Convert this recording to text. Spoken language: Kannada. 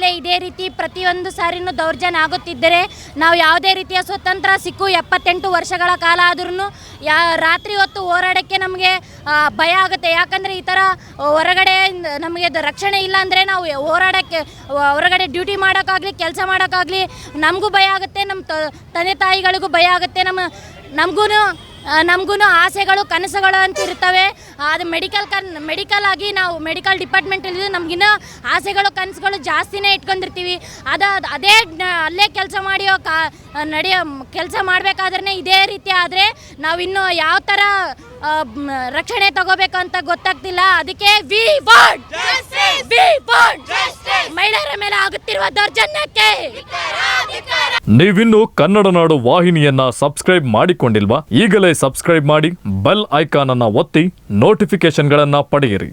ಮೇಲೆ ಇದೇ ರೀತಿ ಪ್ರತಿಯೊಂದು ಸಾರಿನೂ ದೌರ್ಜನ್ಯ ಆಗುತ್ತಿದ್ದರೆ ನಾವು ಯಾವುದೇ ರೀತಿಯ ಸ್ವತಂತ್ರ ಸಿಕ್ಕು ಎಪ್ಪತ್ತೆಂಟು ವರ್ಷಗಳ ಕಾಲ ಆದ್ರೂ ಯಾ ರಾತ್ರಿ ಹೊತ್ತು ಹೋರಾಡೋಕ್ಕೆ ನಮಗೆ ಭಯ ಆಗುತ್ತೆ. ಯಾಕಂದರೆ ಈ ಥರ ಹೊರಗಡೆ ನಮಗೆ ರಕ್ಷಣೆ ಇಲ್ಲ ಅಂದರೆ ನಾವು ಹೋರಾಡೋಕ್ಕೆ, ಹೊರಗಡೆ ಡ್ಯೂಟಿ ಮಾಡೋಕ್ಕಾಗಲಿ, ಕೆಲಸ ಮಾಡೋಕ್ಕಾಗಲಿ ನಮಗೂ ಭಯ ಆಗುತ್ತೆ, ನಮ್ಮ ತಂದೆ ತಾಯಿಗಳಿಗೂ ಭಯ ಆಗುತ್ತೆ, ನಮ್ಮ ನಮಗೂ ನಮಗೂ ಆಸೆಗಳು, ಕನಸುಗಳು ಅಂತ ಇರ್ತವೆ. ಅದು ಮೆಡಿಕಲ್ ಕನ್ ಮೆಡಿಕಲ್ ಆಗಿ ನಾವು ಮೆಡಿಕಲ್ ಡಿಪಾರ್ಟ್ಮೆಂಟಲ್ಲಿ ನಮಗಿನ್ನ ಆಸೆಗಳು, ಕನಸುಗಳು ಜಾಸ್ತಿನೇ ಇಟ್ಕೊಂಡಿರ್ತೀವಿ. ಅದು, ಅದೇ ಅಲ್ಲೇ ಕೆಲಸ ಮಾಡಿಯೋ ಕಾ, ನಡೆಯೋ ಕೆಲಸ ಮಾಡಬೇಕಾದ್ರೆ ಇದೇ ರೀತಿ ಆದರೆ ನಾವಿನ್ನು ಯಾವ ಥರ ರಕ್ಷಣೆ ತಗೋಬೇಕು ಅಂತ ಗೊತ್ತಾಗ್ತಿಲ್ಲ. ಅದಕ್ಕೆ ವಿ ವಾಂಟ್ ವಿ ವಾಂಟ್ ಮಹಿಳೆಯರ ಮೇಲೆ ಆಗುತ್ತಿರುವ ದೌರ್ಜನ್ಯಕ್ಕೆ ನೀವಿನ್ನು ಕನ್ನಡ ನಾಡು ವಾಹಿನಿಯನ್ನ ಸಬ್ಸ್ಕ್ರೈಬ್ ಮಾಡಿಕೊಂಡಿಲ್ವಾ ಈಗಲೇ ಸಬ್ಸ್ಕ್ರೈಬ್ ಮಾಡಿ ಬೆಲ್ ಐಕಾನ್ ಅನ್ನ ಒತ್ತಿ ನೋಟಿಫಿಕೇಶನ್ಗಳನ್ನ ಪಡೆಯಿರಿ.